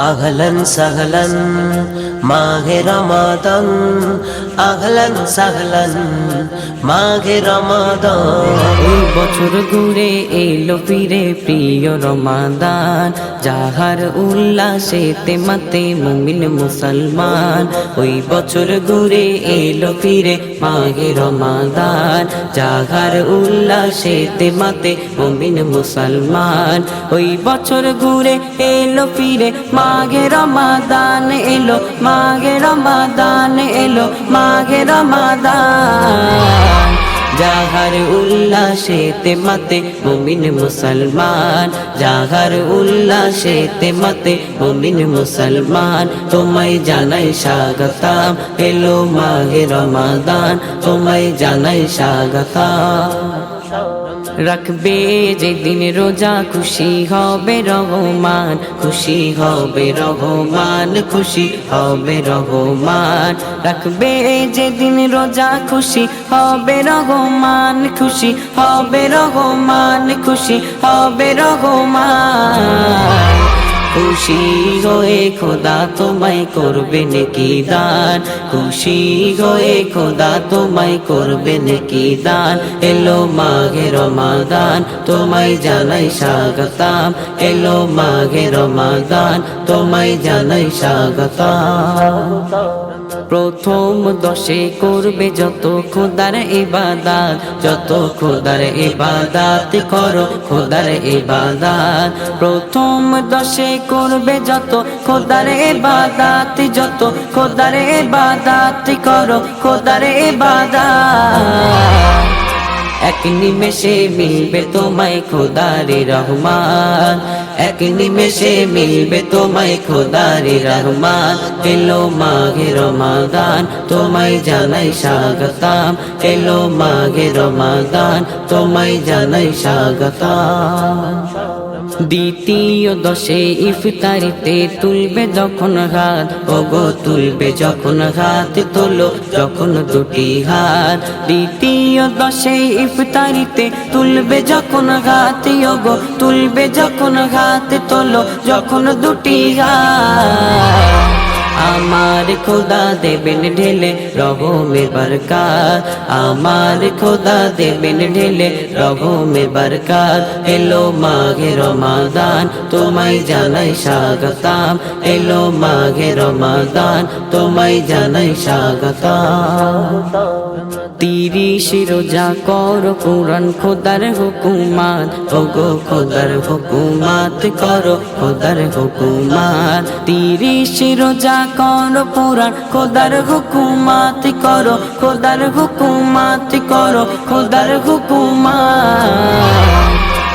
আহলন সাহলন মাঘে রমাদন আহলন সাহলন মাঘে রমাদন বছর ঘুরে এলো ফিরে প্রিয় রমাদান যাহার উল্লাসেতে মাতে মুমিন মুসলমান ওই বছর ঘুরে এলো ফিরে মাঘে রমাদান যাহার উল্লাসেতে মাতে মুমিন মুসলমান ওই বছর ঘুরে এলো ফিরে মাঘে রমাদান এলো, মাঘে রমাদান এলো, মাঘে রমাদান। যাহার উল্লাসেতে মাতে মুমিন মুসলমান, যাহার উল্লাসেতে মাতে মুমিন মুসলমান, তোমায় জানাই স্বাগতম, এলো মাহে রমাদান, তোমায় জানাই স্বাগতম। রাখবে যেদিন রোজা, খুশি হবে রহমান, খুশি হবে রহমান, খুশি হবে রহমান। রাখবে যেদিন রোজা, খুশি হবে রহমান, খুশি হবে রহমান, খুশি হবে রহমান। খুশি হয়ে খোদা তোমায় করবে নাকি দান। খুশি হয়ে খোদা তোমায় করবে নাকি দান। এলো মাঘে রমাদান, তোমায় জানাই স্বাগতাম। এলো মাঘে রমাদান, তোমায় জানাই স্বাগতম। প্রথম দশে করবে যত খোদার ইবাদাত, যত খোদার ইবাদাত করো খোদার ইবাদাত। প্রথম দশে করবে যত খোদার ইবাদাত, যত খোদার ইবাদাত করো খোদার ইবাদাত। এক নিমেষে মিলবে তোমায় খোদারে রহমান। এক নিমেষে মিলবে তোমায় খোদারে রহমান। এলো মাঘে রমাদান, তোমায় জানাই স্বাগতাম। এলো মাঘে রমাদান, তোমায় জানাই স্বাগতম। দ্বিতীয় দশে ইফতারিতে তুলবে যখন হাত ওগো, তুলবে যখন হাত তোলো যখন দুটি হাত। দ্বিতীয় দশে ইফতারিতে তুলবে যখন হাত ওগো, তুলবে যখন হাত তোলো যখন দুটি হাত। আমার খোদা দেবেন ঢেলে রহমে বরকাত। আমার খোদা দেবেন ঢেলে রহমে বরকাত। এলো মাঘে রমাদান, তোমায় জানাই স্বাগতম। এলো মাঘে রমাদান, তোমায় জানাই স্বাগতম। তিরিশ রোজা কর কোরআন খোদার হুকুমাত। ওগো খোদার হুকুমাত করো খোদার হুকুমাত। তিরিশ রোজা কর পুরাণ, খোদার হুকুমাত করো, খোদার হুকুমাত করো, খোদার হুকুমাত।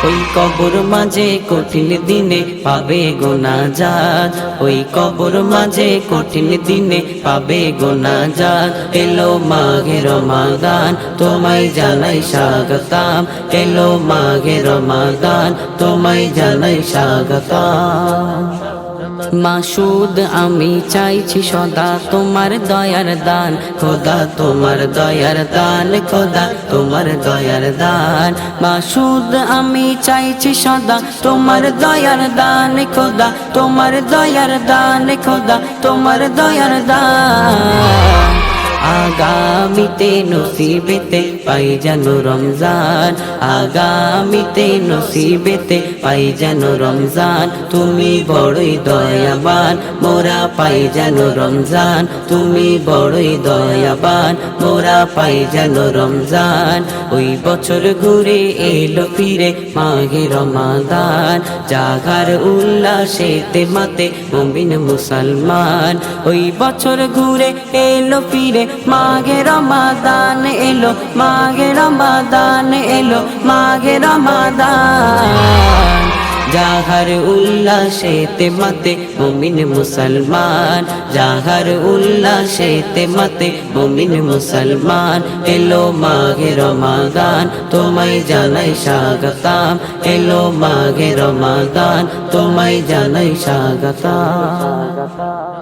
ওই কবর মাঝে কঠিন দিনে পাবে গোনা যাত ওই কবর মাঝে কঠিন দিনে পাবে গোনা যাত এলো মাঘে রমাদান, তোমায় জানাই স্বাগতম। এলো মাঘে রমাদান, তোমায় জানাই স্বাগতম। মাসুদ, আমি চাইছি সদা তোমার দয়ার দান। খোদা তোমার দয়ার দান, খোদা তোমার দয়ার দান। মাসুদ, আমি চাইছি সদা তোমার দয়ার দান, খোদা তোমার দয়ার দান, খোদা তোমার দয়ার দান। আগামীতে নসিবেতে পাই যেন রমজান। আগামীতে নসিবেতে পাই যেন রমজান। তুমি বড়ই দয়াবান, মোরা পাই যেন রমজান। তুমি বড়ই দয়াবান, মোরা পাই যেন রমজান। ওই বছর ঘুরে এলো ফিরে মাঘে রমাদান। জাগার উল্লাসেতে মাতে মুসলমান। ওই বছর ঘুরে এলো ফিরে মাঘে রমাদান এলো, মাঘে রমাদান এলো, মাঘে রমাদান। যাহার উল্লাসেতে মাতে মুমিন মুসলমান, যাহার উল্লাসেতে মাতে মুমিন মুসলমান, এলো মাঘে রমাদান, তোমায় জানাই স্বাগতম। এলো মাঘে রমাদান, তোমায় জানাই স্বাগতম।